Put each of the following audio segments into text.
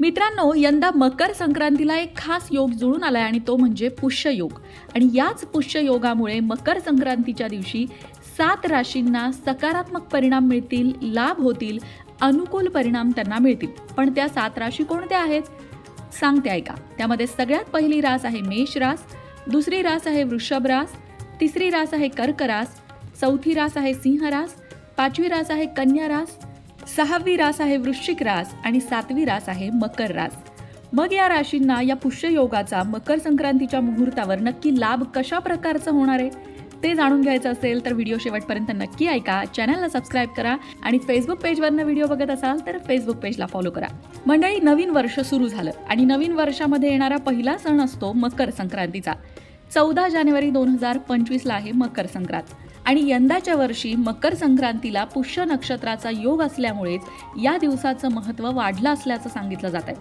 मित्रांनो यंदा मकर संक्रांतीला एक खास योग जुळून आलाय आणि तो म्हणजे पुष्य योग. आणि याच पुष्य योगामुळे मकर संक्रांतीच्या दिवशी सात राशींना सकारात्मक परिणाम मिळतील लाभ होतील अनुकूल परिणाम त्यांना मिळतील. पण त्या सात राशी कोणत्या आहेत? सांगते ऐका. त्यामध्ये सगळ्यात पहिली रास आहे मेष रास दुसरी रास आहे वृषभ रास तिसरी रास आहे कर्क रास चौथी रास आहे सिंह रास पाचवी रास आहे कन्या रास सहावी रास आहे वृश्चिक रास आणि सातवी रास आहे मकर रास. मग या राशींना या पुष्ययोगाचा मकर संक्रांतीच्या मुहूर्तावर नक्की लाभ कशा प्रकारचा होणार आहे? ते जाणून घ्यायचं असेल तर व्हिडिओ शेवटपर्यंत नक्की ऐका. चॅनलला सबस्क्राईब करा आणि फेसबुक पेजवरनं व्हिडिओ बघत असाल तर फेसबुक पेजला फॉलो करा. मंडळी नवीन वर्ष सुरू झालं आणि नवीन वर्षामध्ये येणारा पहिला सण असतो मकर संक्रांतीचा. चौदा जानेवारी दोन हजार पंचवीसला आहे मकर संक्रांत. आणि यंदाच्या वर्षी मकर संक्रांतीला पुष्य नक्षत्राचा योग असल्यामुळेच या दिवसाचं महत्त्व वाढलं असल्याचं सांगितलं जात आहे.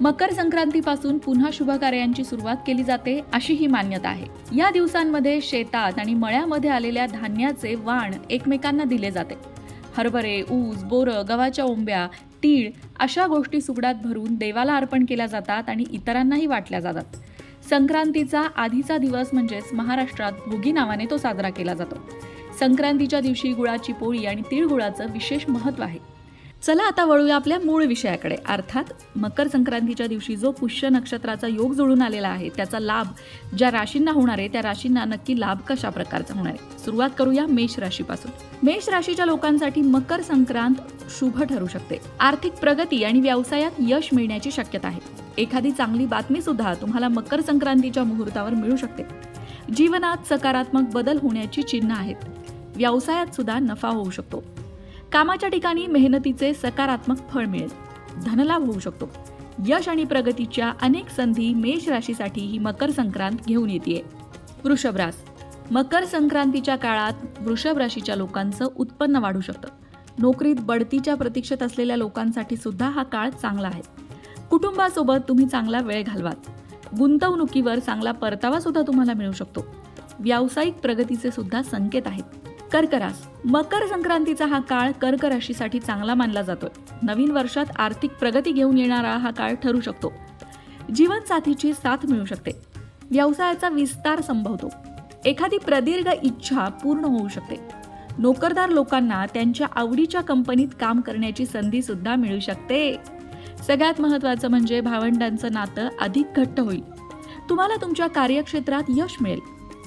मकर संक्रांतीपासून पुन्हा शुभ कार्यांची सुरुवात केली जाते अशी ही मान्यता आहे. या दिवसांमध्ये शेतात आणि मळ्यामध्ये आलेल्या धान्याचे वाण एकमेकांना दिले जाते. हरभरे ऊस बोरं गव्हाच्या ओंब्या तीळ अशा गोष्टी सुगडात भरून देवाला अर्पण केल्या जातात आणि इतरांनाही वाटल्या जातात. संक्रांतीचा आधीचा दिवस म्हणजेच महाराष्ट्रात भोगी नावाने तो साजरा केला जातो. संक्रांतीच्या दिवशी गुळाची पोळी आणि तिळगुळाचं विशेष महत्त्व आहे. चला आता वळूया आपल्या मूळ विषयाकडे. अर्थात मकर संक्रांतीच्या दिवशी जो पुष्य नक्षत्राचा योग जुळून आलेला आहे त्याचा लाभ ज्या राशींना होणार आहे त्या राशींना नक्की लाभ कशा प्रकारचा होणार आहे? सुरुवात करूया मेष राशीपासून. मेष राशीच्या लोकांसाठी मकर संक्रांत शुभ ठरू शकते. आर्थिक प्रगती आणि व्यवसायात यश मिळण्याची शक्यता आहे. एखादी चांगली बातमी सुद्धा तुम्हाला मकर संक्रांतीच्या मुहूर्तावर मिळू शकते. जीवनात सकारात्मक बदल होण्याची चिन्ह आहेत. व्यवसायात सुद्धा नफा होऊ शकतो. कामाच्या ठिकाणी मेहनतीचे सकारात्मक फळ मिळेल. धनलाभ होऊ शकतो. यश आणि प्रगतीच्या अनेक संधी मेष राशीसाठी ही मकर संक्रांत घेऊन येते वृषभ रास मकर संक्रांतीच्या काळात वृषभ राशीच्या लोकांचं उत्पन्न वाढू शकतं. नोकरीत बढतीच्या प्रतीक्षेत असलेल्या लोकांसाठी सुद्धा हा काळ चांगला आहे. कुटुंबासोबत तुम्ही चांगला वेळ घालवात. गुंतवणुकीवर चांगला परतावा सुद्धा तुम्हाला मिळू शकतो. व्यावसायिक प्रगतीचे सुद्धा संकेत आहेत. कर्करास मकर संक्रांतीचा हा काळ कर्क राशीसाठी चांगला मानला जातोय. नवीन वर्षात आर्थिक प्रगती घेऊन येणारा हा काळ ठरू शकतो. जीवनसाथीची साथ मिळू शकते. व्यवसायाचा विस्तार संभवतो. एखादी प्रदीर्घ इच्छा पूर्ण होऊ शकते. नोकरदार लोकांना त्यांच्या आवडीच्या कंपनीत काम करण्याची संधी सुद्धा मिळू शकते. सगळ्यात महत्त्वाचं म्हणजे भावंडांचं नातं अधिक घट्ट होईल. तुम्हाला तुमच्या कार्यक्षेत्रात यश मिळेल.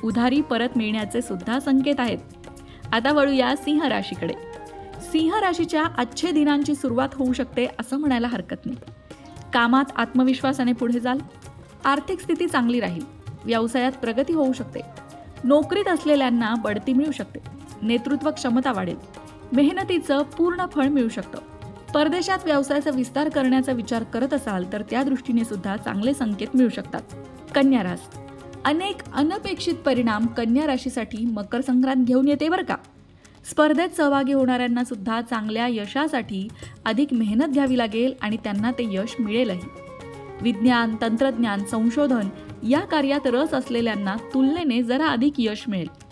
उधारी परत मिळण्याचे सुद्धा संकेत आहेत. आता वळूया सिंह राशीकडे. सिंह राशीच्या अच्छे दिनांची सुरुवात होऊ शकते असं म्हणायला हरकत नाही. कामात आत्मविश्वासाने पुढे जाल. आर्थिक स्थिती चांगली राहील. व्यवसायात प्रगती होऊ शकते. नोकरीत असलेल्यांना बढती मिळू शकते. नेतृत्व क्षमता वाढेल. मेहनतीचं पूर्ण फळ मिळू शकतं. परदेशात व्यवसायाचा विस्तार करण्याचा विचार करत असाल तर त्या दृष्टीने सुद्धा चांगले संकेत मिळू शकतात. कन्या रास अनेक अनपेक्षित परिणाम कन्या राशीसाठी मकर संक्रांत घेऊन येते बरं का? स्पर्धेत सहभागी होणाऱ्यांना सुद्धा चांगल्या यशासाठी अधिक मेहनत घ्यावी लागेल आणि त्यांना ते यश मिळेलही. विज्ञान तंत्रज्ञान संशोधन या कार्यात रस असलेल्यांना तुलनेने जरा अधिक यश मिळेल.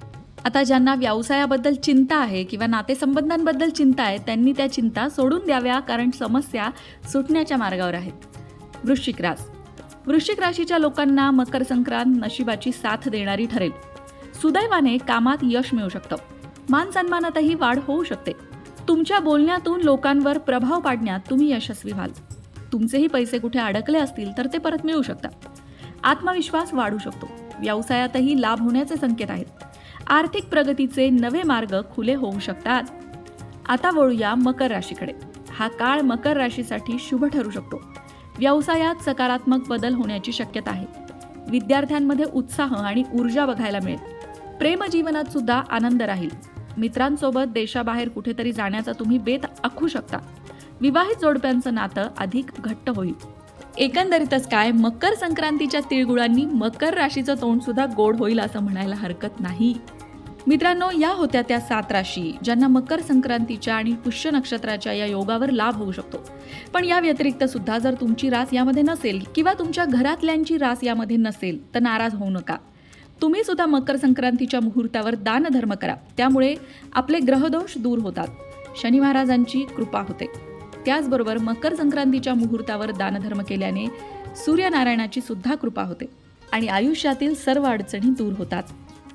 आता ज्यांना व्यवसायाबद्दल चिंता आहे किंवा नातेसंबंधांबद्दल चिंता आहे त्यांनी त्या चिंता सोडून द्याव्या कारण समस्या सुटण्याच्या मार्गावर आहेत. वृश्चिक रास. वृश्चिक राशीच्या लोकांना मकर संक्रांत नशिबाची साथ देणारी ठरेल. सुदैवाने कामात यश मिळू शकतं. मान सन्मानातही वाढ होऊ शकते. तुमच्या बोलण्यातून लोकांवर प्रभाव पाडण्यात तुम्ही यशस्वी व्हाल. तुमचेही पैसे कुठे अडकले असतील तर ते परत मिळू शकतात. आत्मविश्वास वाढू शकतो. व्यवसायातही लाभ होण्याचे संकेत आहेत. आर्थिक प्रगतीचे नवे मार्ग खुले होऊ शकतात. आता वळूया मकर राशीकडे. हा काळ मकर राशीसाठी शुभ ठरू शकतो. व्यवसायात सकारात्मक बदल होण्याची शक्यता आहे. विद्यार्थ्यांमध्ये उत्साह आणि ऊर्जा बघायला मिळेल. प्रेमजीवनात सुद्धा आनंद राहील. मित्रांसोबत देशाबाहेर कुठेतरी जाण्याचा तुम्ही बेत आखू शकता. विवाहित जोडप्यांचं नातं अधिक घट्ट होईल. एकंदरीतच काय मकर संक्रांतीच्या तिळगुळांनी मकर राशीचं तोंड सुद्धा गोड होईल असं म्हणायला हरकत नाही. मित्रांनो या होत्या त्या सात राशी ज्यांना मकर संक्रांतीच्या आणि पुष्य नक्षत्राच्या या योगावर लाभ होऊ शकतो. पण या व्यतिरिक्त सुद्धा जर तुमची रास यामध्ये नसेल किंवा तुमच्या घरातल्यांची रास यामध्ये नसेल तर नाराज होऊ नका. तुम्ही सुद्धा मकर संक्रांतीच्या मुहूर्तावर दानधर्म करा. त्यामुळे आपले ग्रहदोष दूर होतात. शनी महाराजांची कृपा होते. त्याचबरोबर मकर संक्रांतीच्या मुहूर्तावर दानधर्म केल्याने सूर्यनारायणाची सुद्धा कृपा होते आणि आयुष्यातील सर्व अडचणी दूर होतात.